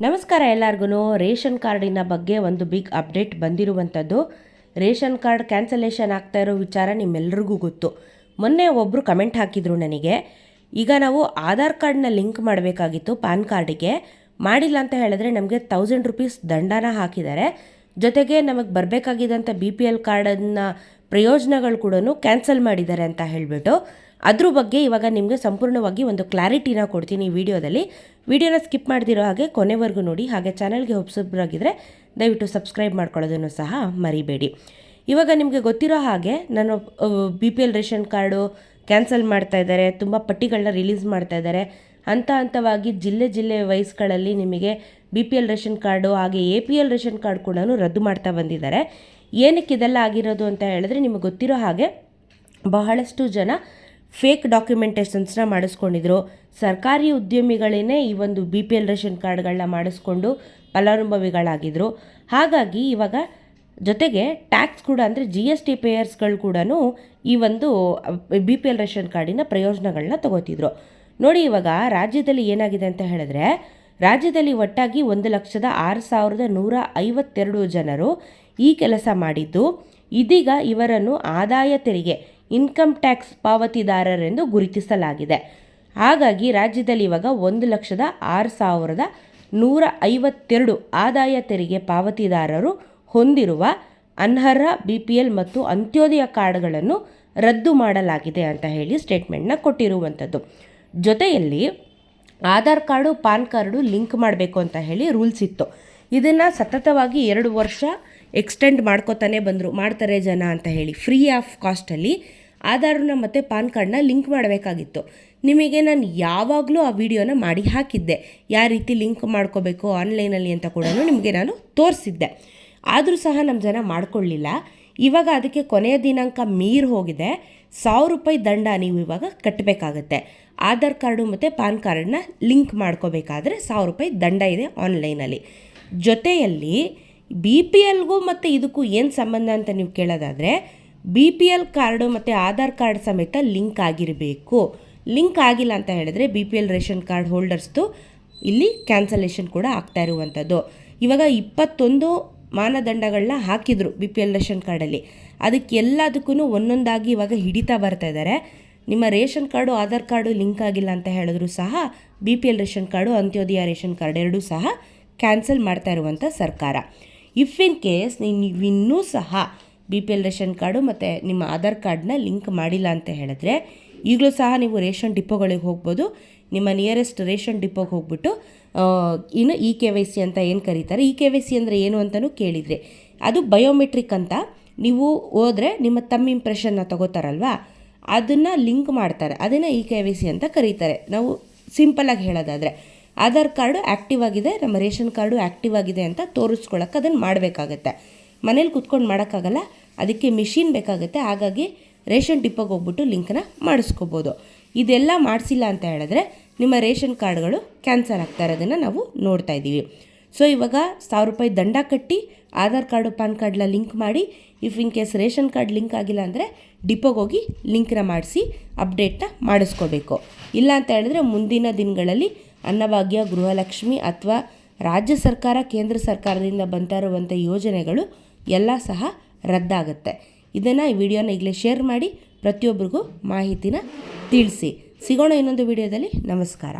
ನಮಸ್ಕಾರ ಎಲ್ಲರಿಗೂ ರೇಷನ್ ಕಾರ್ಡಿನ ಬಗ್ಗೆ ಒಂದು ಬಿಗ್ ಅಪ್ಡೇಟ್ ಬಂದಿರುವಂಥದ್ದು. ರೇಷನ್ ಕಾರ್ಡ್ ಕ್ಯಾನ್ಸಲೇಷನ್ ಆಗ್ತಾ ಇರೋ ವಿಚಾರ ನಿಮ್ಮೆಲ್ಲರಿಗೂ ಗೊತ್ತು. ಮೊನ್ನೆ ಒಬ್ಬರು ಕಮೆಂಟ್ ಹಾಕಿದರು ನನಗೆ, ಈಗ ನಾವು ಆಧಾರ್ ಕಾರ್ಡ್ನ ಲಿಂಕ್ ಮಾಡಬೇಕಾಗಿತ್ತು ಪ್ಯಾನ್ ಕಾರ್ಡಿಗೆ. ಮಾಡಿಲ್ಲ ಅಂತ ಹೇಳಿದ್ರೆ ನಮಗೆ ತೌಸಂಡ್ ರುಪೀಸ್ ದಂಡನ ಹಾಕಿದ್ದಾರೆ. ಜೊತೆಗೆ ನಮಗೆ ಬರಬೇಕಾಗಿದ್ದಂಥ ಬಿ ಪಿ ಎಲ್ ಕಾರ್ಡನ್ನು ಪ್ರಯೋಜನಗಳು ಕೂಡ ಕ್ಯಾನ್ಸಲ್ ಮಾಡಿದ್ದಾರೆ ಅಂತ ಹೇಳಿಬಿಟ್ಟು ಅದ್ರ ಬಗ್ಗೆ ಇವಾಗ ನಿಮಗೆ ಸಂಪೂರ್ಣವಾಗಿ ಒಂದು ಕ್ಲಾರಿಟಿನ ಕೊಡ್ತೀನಿ ಈ ವಿಡಿಯೋದಲ್ಲಿ. ವಿಡಿಯೋನ ಸ್ಕಿಪ್ ಮಾಡ್ತಿರೋ ಹಾಗೆ ಕೊನೆವರೆಗೂ ನೋಡಿ, ಹಾಗೆ ಚಾನಲ್ಗೆ ಹೊಸಬ್ರಾಗಿದ್ದರೆ ದಯವಿಟ್ಟು ಸಬ್ಸ್ಕ್ರೈಬ್ ಮಾಡ್ಕೊಳ್ಳೋದನ್ನು ಸಹ ಮರಿಬೇಡಿ. ಇವಾಗ ನಿಮಗೆ ಗೊತ್ತಿರೋ ಹಾಗೆ ನಾನು B P L ration card cancel ಮಾಡ್ತಾ ಇದ್ದಾರೆ, ತುಂಬ ಪಟ್ಟಿಗಳನ್ನ ರಿಲೀಸ್ ಮಾಡ್ತಾ ಇದ್ದಾರೆ. ಹಂತ ಹಂತವಾಗಿ ಜಿಲ್ಲೆ ಜಿಲ್ಲೆ ವಯಸ್ಸುಗಳಲ್ಲಿ ನಿಮಗೆ B P L ration card, ಹಾಗೆ A P L ration card ಕೂಡ ರದ್ದು ಮಾಡ್ತಾ ಬಂದಿದ್ದಾರೆ. ಏನಕ್ಕೆ ಇದೆಲ್ಲ ಆಗಿರೋದು ಅಂತ ಹೇಳಿದ್ರೆ ನಿಮಗೆ ಗೊತ್ತಿರೋ ಹಾಗೆ ಬಹಳಷ್ಟು ಜನ ಫೇಕ್ ಡಾಕ್ಯುಮೆಂಟೇಷನ್ಸ್ನ ಮಾಡಿಸ್ಕೊಂಡಿದ್ರು. ಸರ್ಕಾರಿ ಉದ್ಯಮಿಗಳೇ ಈ ಒಂದು ಬಿ ಪಿ ಎಲ್ ರೇಷನ್ ಕಾರ್ಡ್ಗಳನ್ನ ಮಾಡಿಸ್ಕೊಂಡು ಫಲಾನುಭವಿಗಳಾಗಿದ್ದರು ಹಾಗಾಗಿ ಇವಾಗ ಜೊತೆಗೆ ಟ್ಯಾಕ್ಸ್ ಕೂಡ ಅಂದರೆ ಜಿ ಎಸ್ ಟಿ ಪೇಯರ್ಸ್ಗಳು ಕೂಡ ಈ ಒಂದು ಬಿ ಪಿ ಎಲ್ ರೇಷನ್ ಕಾರ್ಡಿನ ಪ್ರಯೋಜನಗಳನ್ನ ತಗೋತಿದ್ರು. ನೋಡಿ ಇವಾಗ ರಾಜ್ಯದಲ್ಲಿ ಏನಾಗಿದೆ ಅಂತ ಹೇಳಿದ್ರೆ, ರಾಜ್ಯದಲ್ಲಿ ಒಟ್ಟಾಗಿ ಒಂದು ಲಕ್ಷದ ಆರು ಸಾವಿರದ ನೂರ ಐವತ್ತೆರಡು ಜನರು ಈ ಕೆಲಸ ಮಾಡಿದ್ದು. ಇದೀಗ ಇವರನ್ನು ಆದಾಯ ತೆರಿಗೆ ಇನ್ಕಮ್ ಟ್ಯಾಕ್ಸ್ ಪಾವತಿದಾರರೆಂದು ಗುರುತಿಸಲಾಗಿದೆ. ಹಾಗಾಗಿ ರಾಜ್ಯದಲ್ಲಿ ಇವಾಗ ಒಂದು ಲಕ್ಷದ ಆರು ಸಾವಿರದ ನೂರ ಐವತ್ತೆರಡು ಆದಾಯ ತೆರಿಗೆ ಪಾವತಿದಾರರು ಹೊಂದಿರುವ ಅನರ್ಹ ಬಿ ಪಿ ಎಲ್ ಮತ್ತು ಅಂತ್ಯೋದಯ ಕಾರ್ಡ್ಗಳನ್ನು ರದ್ದು ಮಾಡಲಾಗಿದೆ ಅಂತ ಹೇಳಿ ಸ್ಟೇಟ್ಮೆಂಟ್ನ ಕೊಟ್ಟಿರುವಂಥದ್ದು. ಜೊತೆಯಲ್ಲಿ Aadhaar card, PAN card link ಮಾಡಬೇಕು ಅಂತ ಹೇಳಿ ರೂಲ್ಸ್ ಇತ್ತು. ಇದನ್ನು ಸತತವಾಗಿ ಎರಡು ವರ್ಷ ಎಕ್ಸ್ಟೆಂಡ್ ಮಾಡ್ಕೋತಾನೆ ಬಂದರು, ಮಾಡ್ತಾರೆ ಜನ ಅಂತ ಹೇಳಿ ಫ್ರೀ ಆಫ್ ಕಾಸ್ಟಲ್ಲಿ ಆಧಾರನ ಮತ್ತು ಪಾನ್ ಕಾರ್ಡ್ನ ಲಿಂಕ್ ಮಾಡಬೇಕಾಗಿತ್ತು. ನಿಮಗೆ ನಾನು ಯಾವಾಗಲೂ ಆ ವಿಡಿಯೋನ ಮಾಡಿ ಹಾಕಿದ್ದೆ. ಯಾವ ರೀತಿ ಲಿಂಕ್ ಮಾಡ್ಕೋಬೇಕು ಆನ್ಲೈನಲ್ಲಿ ಅಂತ ಕೂಡ ನಿಮಗೆ ನಾನು ತೋರಿಸಿದ್ದೆ. ಆದರೂ ಸಹ ನಮ್ಮ ಜನ ಮಾಡಿಕೊಳ್ಳಿಲ್ಲ. ಇವಾಗ ಅದಕ್ಕೆ ಕೊನೆಯ ದಿನಾಂಕ ಮೀರಿ ಹೋಗಿದೆ. ಸಾವಿರ ರೂಪಾಯಿ ದಂಡ ನೀವು ಇವಾಗ ಕಟ್ಟಬೇಕಾಗತ್ತೆ ಆಧಾರ್ ಕಾರ್ಡು ಮತ್ತು ಪಾನ್ ಕಾರ್ಡನ್ನ ಲಿಂಕ್ ಮಾಡ್ಕೋಬೇಕಾದ್ರೆ ಸಾವಿರ ರೂಪಾಯಿ ದಂಡ ಇದೆ ಆನ್ಲೈನಲ್ಲಿ. ಜೊತೆಯಲ್ಲಿ ಬಿ ಪಿ ಎಲ್ಗೂ ಮತ್ತು ಇದಕ್ಕೂ ಏನು ಸಂಬಂಧ ಅಂತ ನೀವು ಕೇಳೋದಾದರೆ ಬಿ ಪಿ ಎಲ್ ಕಾರ್ಡು ಮತ್ತು ಆಧಾರ್ ಕಾರ್ಡ್ ಸಮೇತ ಲಿಂಕ್ ಆಗಿರಬೇಕು. ಲಿಂಕ್ ಆಗಿಲ್ಲ ಅಂತ ಹೇಳಿದ್ರೆ B P L ration card ಹೋಲ್ಡರ್ಸ್ದು ಇಲ್ಲಿ ಕ್ಯಾನ್ಸಲೇಷನ್ ಕೂಡ ಆಗ್ತಾ ಇರುವಂಥದ್ದು. ಇವಾಗ ಇಪ್ಪತ್ತೊಂದು ಮಾನದಂಡಗಳನ್ನ ಹಾಕಿದರು ಬಿ ಪಿ ಎಲ್ ರೇಷನ್ ಕಾರ್ಡಲ್ಲಿ. ಅದಕ್ಕೆಲ್ಲದಕ್ಕೂ ಒಂದೊಂದಾಗಿ ಇವಾಗ ಹಿಡಿತಾ ಬರ್ತಾ ಇದ್ದಾರೆ ನಿಮ್ಮ ration card, Aadhaar card link ಆಗಿಲ್ಲ ಅಂತ ಹೇಳಿದ್ರು ಸಹ B P L ration card, Antyodaya ration card ಎರಡೂ ಸಹ ಕ್ಯಾನ್ಸಲ್ ಮಾಡ್ತಾ ಇರುವಂಥ ಸರ್ಕಾರ. ಇಫ್ ಇನ್ ಕೇಸ್ ನೀವು ಇನ್ನೂ ಸಹ B P L ration card ಮತ್ತು ನಿಮ್ಮ ಆಧಾರ್ ಕಾರ್ಡನ್ನ ಲಿಂಕ್ ಮಾಡಿಲ್ಲ ಅಂತ ಹೇಳಿದ್ರೆ ಈಗಲೂ ಸಹ ನೀವು ರೇಷನ್ ಡಿಪೋಗಳಿಗೆ ಹೋಗ್ಬೋದು. ನಿಮ್ಮ ನಿಯರೆಸ್ಟ್ ರೇಷನ್ ಡಿಪೋಗೆ ಹೋಗ್ಬಿಟ್ಟು ಇನ್ನು ಇ ಕೆ ವೈ ಸಿ ಅಂತ ಏನು ಕರೀತಾರೆ? ಇ ಕೆ ವೈ ಸಿ ಅಂದರೆ ಏನು ಅಂತಲೂ ಕೇಳಿದರೆ, ಅದು ಬಯೋಮೆಟ್ರಿಕ್ ಅಂತ ನೀವು ಹೋದರೆ ನಿಮ್ಮ ತಮ್ಮ ಇಂಪ್ರೆಷನ್ನ ತಗೋತಾರಲ್ವಾ? ಅದನ್ನು ಲಿಂಕ್ ಮಾಡ್ತಾರೆ. ಅದನ್ನು ಇ ಕೆ ವೈ ಸಿ ಅಂತ ಕರೀತಾರೆ. ನಾವು ಸಿಂಪಲಾಗಿ ಹೇಳೋದಾದರೆ, ಆಧಾರ್ ಕಾರ್ಡು ಆ್ಯಕ್ಟಿವ್ ಆಗಿದೆ, ನಮ್ಮ ರೇಷನ್ ಕಾರ್ಡು ಆ್ಯಕ್ಟಿವ್ ಆಗಿದೆ ಅಂತ ತೋರಿಸ್ಕೊಳಕ್ಕೆ ಅದನ್ನು ಮಾಡಬೇಕಾಗತ್ತೆ. ಮನೇಲಿ ಕುತ್ಕೊಂಡು ಮಾಡೋಕ್ಕಾಗಲ್ಲ. ಅದಕ್ಕೆ ಮಿಷಿನ್ ಬೇಕಾಗುತ್ತೆ. ಹಾಗಾಗಿ ರೇಷನ್ ಡಿಪ್ಪಗೆ ಹೋಗ್ಬಿಟ್ಟು ಲಿಂಕ್ನ ಮಾಡಿಸ್ಕೋಬೋದು. ಇದೆಲ್ಲ ಮಾಡಿಸಿಲ್ಲ ಅಂತ ಹೇಳಿದ್ರೆ ನಿಮ್ಮ ರೇಷನ್ ಕಾರ್ಡ್ಗಳು ಕ್ಯಾನ್ಸಲ್ ಆಗ್ತಾ ಇರೋದನ್ನು ನಾವು ನೋಡ್ತಾ ಇದ್ದೀವಿ. ಸೊ ಇವಾಗ ಸಾವಿರ ರೂಪಾಯಿ ದಂಡ ಕಟ್ಟಿ ಆಧಾರ್ ಕಾರ್ಡು, ಪಾನ್ ಕಾರ್ಡ್ನ ಲಿಂಕ್ ಮಾಡಿ if in case ration card link ಆಗಿಲ್ಲ ಅಂದರೆ ಡಿಪೋಗೆ ಹೋಗಿ ಲಿಂಕ್ನ ಮಾಡಿಸಿ ಅಪ್ಡೇಟ್ನ ಮಾಡಿಸ್ಕೋಬೇಕು. ಇಲ್ಲ ಅಂತ ಹೇಳಿದ್ರೆ ಮುಂದಿನ ದಿನಗಳಲ್ಲಿ ಅನ್ನಭಾಗ್ಯ, ಗೃಹಲಕ್ಷ್ಮಿ ಅಥವಾ ರಾಜ್ಯ ಸರ್ಕಾರ, ಕೇಂದ್ರ ಸರ್ಕಾರದಿಂದ ಬಂತಾ ಇರುವಂಥ ಯೋಜನೆಗಳು ಎಲ್ಲ ಸಹ ರದ್ದಾಗುತ್ತೆ. ಇದನ್ನು ಈ ವಿಡಿಯೋನ ಈಗಲೇ ಶೇರ್ ಮಾಡಿ ಪ್ರತಿಯೊಬ್ಬರಿಗೂ ಮಾಹಿತಿನ ತಿಳಿಸಿ. ಸಿಗೋಣ ಇನ್ನೊಂದು ವಿಡಿಯೋದಲ್ಲಿ. ನಮಸ್ಕಾರ.